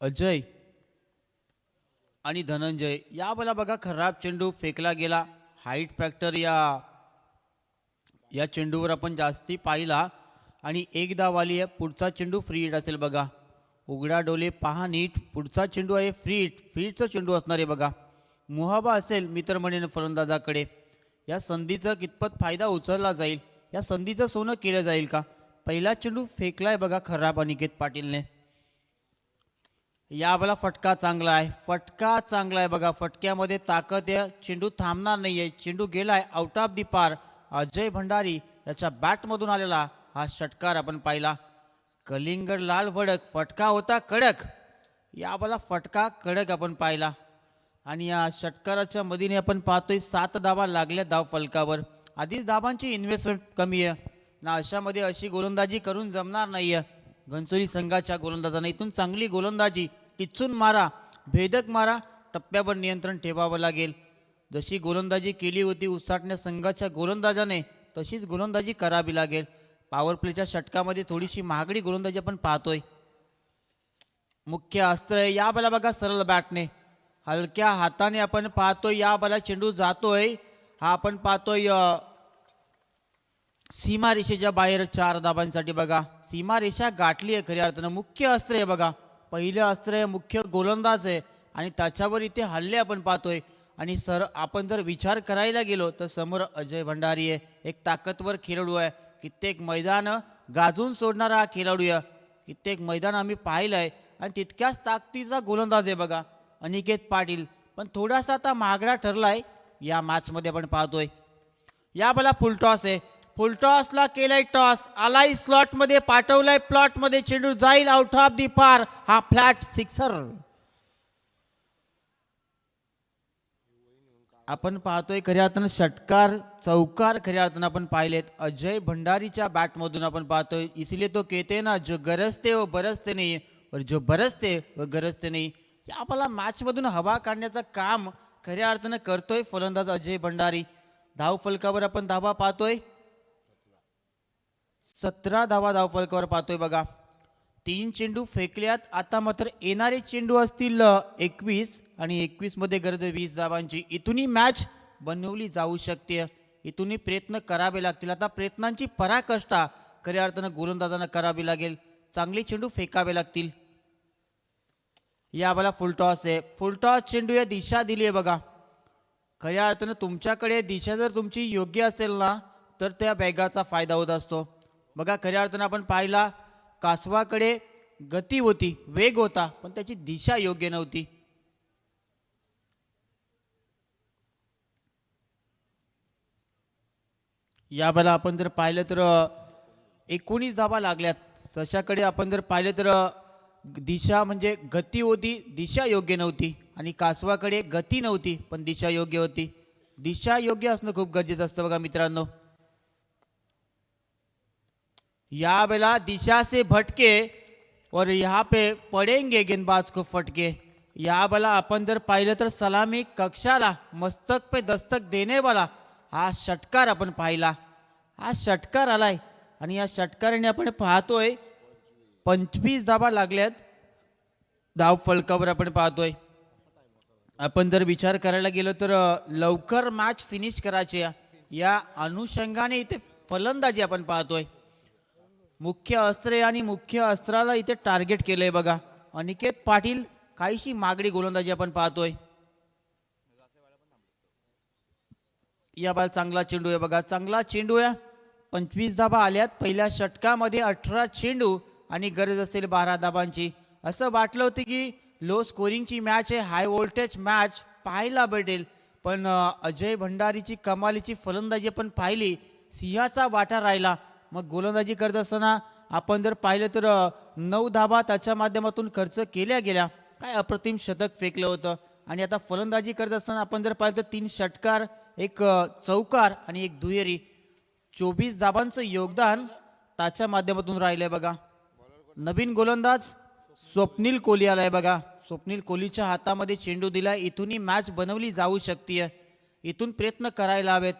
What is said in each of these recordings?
अजय. आणि धनंजय. या बला बघा खराब चेंडू फेकला गेला. हाईट फॅक्टर या या चेंडूवर आपण जास्ती पाहिला. आणि एक धाव आली आहे पुढचा चेंडू फ्री हिट असेल बघा. उघडा डोले पहा नीट. पुढचा चेंडू आहे फ्री हिट फ्री हिटचा चेंडू असणार आहे बघा. मुहाबा असेल मित्र म्हणेन फलंदाजाकडे. या संधीचा कितपत फायदा उचलला जाईल? या संधीचं सोनं केलं जाईल का? पहिला चेंडू फेकला आहे बघा खराब अनिकेत पाटीलने. यावेळेला फटका चांगला आहे. फटका चांगला आहे बघा. फटक्यामध्ये ताकद आहे. चेंडू थांबणार नाही आहे चेंडू गेलाय. आउट ऑफ दी पार अजय भंडारी याच्या बॅटमधून आलेला हा षटकार आपण पाहिला. कलिंगड लाल वडक. फटका होता कडक. यावेळेला फटका कडक आपण पाहिला. आणि या षटकाराच्या मदीने आपण पाहतोय सात धावा लागल्या धाव फलकावर. आधीच धावांची इन्व्हेस्टमेंट कमी आहे. ना अशामध्ये अशी गोलंदाजी करून जमणार नाही आहे घनसोली संघाच्या गोलंदाजांना इथून चांगली गोलंदाजी टिचून मारा भेदक मारा टप्प्यावर नियंत्रण ठेवावं लागेल. जशी गोलंदाजी केली होती उसाटण्या संघाच्या गोलंदाजाने तशीच गोलंदाजी करावी लागेल. पॉवर प्लेच्या षटकामध्ये थोडीशी महागडी गोलंदाजी आपण पाहतोय. मुख्य अस्त्र आहे या बला बघा सरळ बॅटने. हलक्या हाताने आपण पाहतोय या बला चेंडू जातोय. हा आपण पाहतोय अ, सीमा रेषेच्या बाहेर चार धाबांसाठी बघा. सीमारेषा गाठली आहे खऱ्या अर्थानं. मुख्य अस्त्र आहे बघा. पहिलं अस्त्र आहे मुख्य गोलंदाज आहे. आणि त्याच्यावर इथे हल्ले आपण पाहतोय. आणि सर आपण जर विचार करायला गेलो तर समोर अजय भंडारी आहे. एक ताकदवर खेळाडू आहे. कित्येक मैदान गाजून सोडणारा हा खेळाडू आहे. कित्येक मैदान आम्ही पाहिलं आहे आणि तितक्याच ताकदीचा गोलंदाज आहे बघा. अनिकेत पाटील. पण थोडासा आता महागडा ठरलाय. या मॅचमध्ये आपण पाहतोय. या बला फुलटॉस आहे. फुल टॉसला केलाय टॉस. आलाय स्लॉटमध्ये पाठवलाय प्लॉटमध्ये चेंडू जाईल आउट ऑफ दी पार हा फ्लॅट सिक्सर आपण पाहतोय खऱ्या अर्थानं षटकार चौकार खऱ्या अर्थानं आपण पाहिलेत. अजय भंडारीच्या बॅटमधून आपण पाहतोय इसलिए तो कहते ना जो गरजते व बरसते नाही और जो बरसते व गरजते नाही. या आपल्याला मॅचमधून हवा काढण्याचं काम खऱ्या अर्थानं करतोय फलंदाज अजय भंडारी. धाव फलकावर आपण धावा पाहतोय. सतरा धावा धावपलकावर पाहतोय बघा. तीन चेंडू फेकल्यात. आता मात्र येणारे चेंडू असतील एकवीस आणि एकवीसमध्ये गरज वीस धावांची. इथूनही मॅच बनवली जाऊ शकते. इथूनही प्रयत्न करावे लागतील. आता प्रयत्नांची पराकष्टा खऱ्या अर्थानं गोलंदाजांना करावी लागेल. चांगले चेंडू फेकावे लागतील. या मला फुलटॉस आहे. फुलटॉस चेंडू या दिशा दिली आहे बघा. खऱ्या अर्थानं तुमच्याकडे दिशा जर तुमची योग्य असेल ना तर त्या बॅगाचा फायदा होत असतो. बघा खऱ्या अर्थानं आपण पाहिला कासवाकडे गती होती वेग होता पण त्याची दिशा योग्य नव्हती. या वेळेला आपण जर पाहिलं तर एकोणीस धाबा लागल्यात. तशाकडे आपण जर पाहिलं तर दिशा म्हणजे गती होती दिशा योग्य नव्हती. आणि कासवाकडे गती नव्हती पण दिशा योग्य होती. दिशा योग्य असणं खूप गरजेचं असतं बघा मित्रांनो. या बेला दिशा से भटके और यहाँ पे पडेंगे गेंदबाज को फटके। या बेला आपण जर पाहिलं तर सलामी कक्षाला मस्तक पे दस्तक देने वाला हा षटकार आपण पाहिला हा षटकार आलाय आणि या षटकाराने आपण पाहतोय पंचवीस धाबा लागल्यात धाव फलकावर आपण पाहतोय। आपण जर विचार करायला गेलो तर लवकर मॅच फिनिश करायची या अनुषंगाने इथे फलंदाजी आपण पाहतोय। मुख्य अस्त्रे आणि मुख्य अस्त्राला इथे टार्गेट केलंय बघा. अनिकेत पाटील काहीशी मागडी गोलंदाजी आपण पाहतोय. या बाल चांगला चेंडू आहे बघा. चांगला चेंडू आहे पंचवीस धाबा आल्यात. पहिल्या षटकामध्ये अठरा चेंडू आणि गरज असेल बारा धाबांची असं वाटलं होतं की लो स्कोरिंगची मॅच आहे हाय व्होल्टेज मॅच पाहायला भेटेल. पण अजय भंडारीची कमालीची फलंदाजी आपण पाहिली. सिंहाचा वाटा राहिला. मग गोलंदाजी करत असताना आपण जर पाहिलं तर नऊ धाबा त्याच्या माध्यमातून खर्च केल्या गेल्या. काय अप्रतिम शतक फेकलं होतं. आणि आता फलंदाजी करत असताना आपण जर पाहिलं तर तीन षटकार एक चौकार आणि एक दुहेरी. चोवीस धाबांचं योगदान त्याच्या माध्यमातून राहिलंय बघा. नवीन गोलंदाज स्वप्नील कोहली आलाय बघा. स्वप्नील कोहलीच्या हातामध्ये चेंडू दिला इथूनही मॅच बनवली जाऊ शकते इथून प्रयत्न करायला हवेत.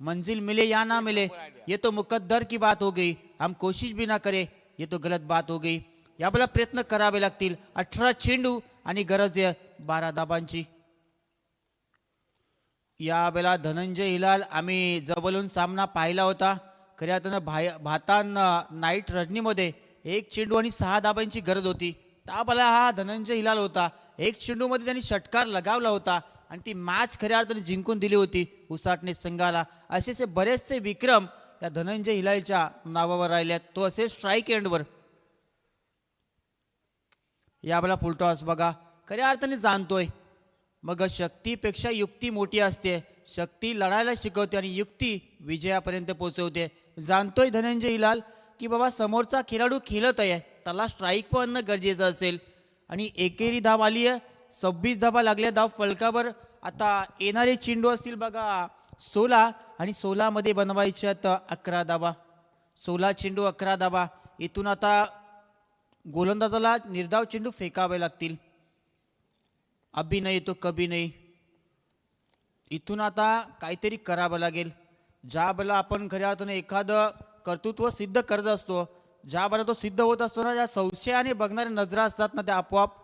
मंजिल मिले या ना मिले ये तो मुकद्दर की बात हो गई। हम कोशिश भी ना करें ये तो गलत बात हो गई। यावेळेला प्रयत्न करावे लागतील। अठरा चेंडू आणि गरज आहे बारा दाबांची। यावेळेला धनंजय हिलाल आम्ही जबलून सामना पाहिला होता। खऱ्या अर्थानं भाय भातान नाईट रजनीमध्ये एक चेंडू आणि सहा दाबांची गरज होती। त्यावेळेला हा धनंजय हिलाल होता। एक चेंडूमध्ये त्यांनी षटकार लगावला होता। आणि ती मॅच खऱ्या अर्थाने जिंकून दिली होती उसाटणे संघाला. असे बरेचसे विक्रम या धनंजय हिलालच्या नावावर राहिले आहेत तो असेल स्ट्राईक एंडवर यावेळेला फुलटॉस बघा. खऱ्या अर्थाने जाणतोय. मग शक्तीपेक्षा युक्ती मोठी असते. शक्ती लढायला शिकवते आणि युक्ती विजयापर्यंत पोहोचवते. जाणतोय धनंजय हिलाल की बाबा समोरचा खेळाडू खेळत आहे त्याला स्ट्राईक पण गरजेचं असेल. आणि एकेरी धाव आली आहे सव्वीस धाबा लागल्या धाव फलकावर. आता येणारे चेंडू असतील बघा सोला आणि सोळामध्ये बनवायच्यात अकरा धाबा. सोला चेंडू अकरा धाबा. इथून आता गोलंदाजाला निर्धाव चेंडू फेकावे लागतील. अभिनय नाही तो कभी नाही इथून आता काहीतरी करावं लागेल. ज्या बला आपण खऱ्या अर्थाने एखादं कर्तृत्व सिद्ध करत असतो ज्या बला तो सिद्ध होत असतो ना ज्या संशयाने बघणाऱ्या नजरा असतात ना त्या आपोआप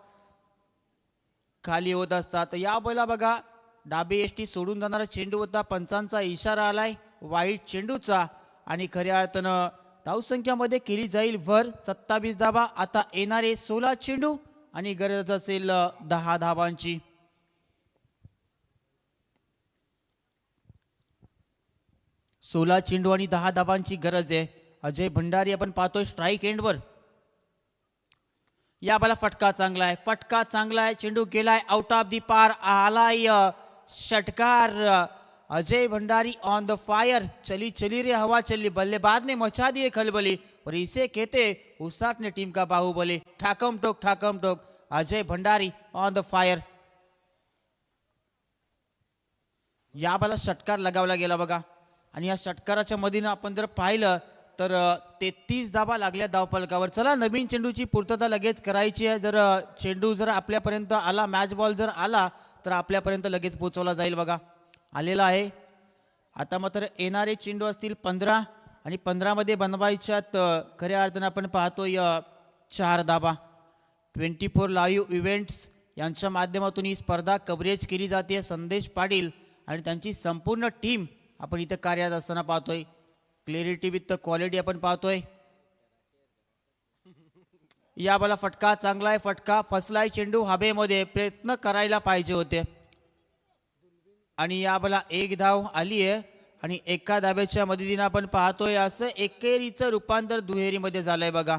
खाली होत असतात. या बैला बघा डाबी एस टी सोडून जाणारा चेंडू होता. पंचांचा इशारा आलाय वाईट चेंडूचा. आणि खऱ्या अर्थानं धावसंख्यामध्ये केली जाईल भर. सत्तावीस धाबा आता येणारे सोळा चेंडू. आणि गरज असेल दहा धाबांची सोळा चेंडू आणि दहा धाबांची गरज आहे. अजय भंडारी आपण पाहतोय स्ट्राईक एंडवर या बाला फटका चांगला आहे. फटका चांगला आहे. चेंडू गेलाय. आउट ऑफ दी पार आलाय. षटकार Ajay Bhandari on the fire चली चली रे हवा चली बल्लेबाज ने मचा दिए खलबली. और इसे कहते उसाट ने टीम का बाहुबली. ठाकम टोक ठाकम टोक. Ajay Bhandari on the fire या बाला षटकार लगावला गेला बघा. आणि या षटकाराच्या मधीनं आपण जर पाहिलं तर तेहतीस धाबा लागल्या धावपलकावर. चला नवीन चेंडूची पूर्तता लगेच करायची आहे. जर चेंडू जर आपल्यापर्यंत आला मॅच बॉल जर आला तर आपल्यापर्यंत लगेच पोचवला जाईल बघा. आलेला आहे. आता मात्र येणारे चेंडू असतील पंधरा आणि पंधरामध्ये बनवायच्यात खऱ्या अर्थानं आपण पाहतोय अ, चार धाबा ट्वेंटी फोर लाईव्ह इव्हेंट्स यांच्या माध्यमातून ही स्पर्धा कव्हरेज केली जाते. संदेश पाटील आणि त्यांची संपूर्ण टीम आपण इथं कार्यरत असताना पाहतोय. क्लिअरिटी विथ क्वालिटी आपण पाहतोय. या बाला फटका चांगला आहे फटका फसलाय चेंडू हवेमध्ये प्रयत्न करायला पाहिजे होते. आणि या बाला एक धाव आली आहे आणि एका धाब्याच्या मदतीनं आपण पाहतोय असं एकेरीचं रूपांतर दुहेरीमध्ये झालंय बघा.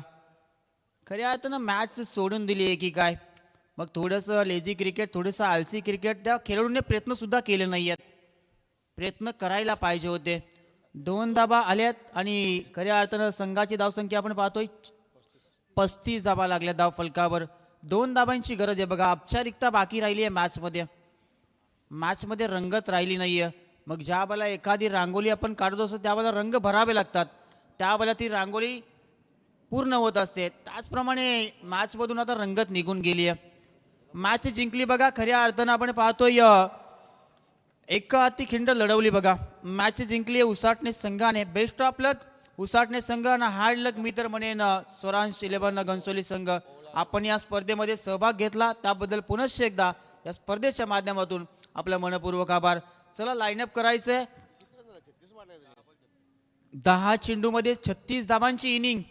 खऱ्या अर्थानं मॅच सोडून दिली आहे की काय? मग थोडंसं लेझी क्रिकेट थोडंसं आलसी क्रिकेट त्या खेळाडूंनी प्रयत्नसुद्धा केले नाही आहेत प्रयत्न करायला पाहिजे होते. दोन धाबा आल्यात आणि खऱ्या अर्थानं संघाची धावसंख्या आपण पाहतोय. पस्तीस धाबा लागल्या धाव फलकावर. दोन धाबांची गरज आहे. बघा औपचारिकता बाकी राहिली आहे मॅचमध्ये. मॅचमध्ये रंगत राहिली नाही आहे मग ज्या वेळेला एखादी रांगोळी आपण काढत असतो त्यावेळेला रंग भरावे लागतात. त्यावेळेला ती रांगोळी पूर्ण होत असते. त्याचप्रमाणे मॅचमधून आता रंगत निघून गेली आहे मॅच जिंकली बघा खऱ्या अर्थानं आपण पाहतोय एका हाती खिंड लढवली बघा. मॅच जिंकली आहे उसाटणे संघाने. बेस्ट ऑफ लक उसाटणे संघानं हार्ड लक मी तर म्हणेन स्वरांश इलेव्हन घनसोली संघ. आपण या स्पर्धेमध्ये सहभाग घेतला त्याबद्दल पुनश्च एकदा या स्पर्धेच्या माध्यमातून आपला मनपूर्वक आभार. चला लाईनअप करायचंय. दहा चेंडूमध्ये छत्तीस धावांची इनिंग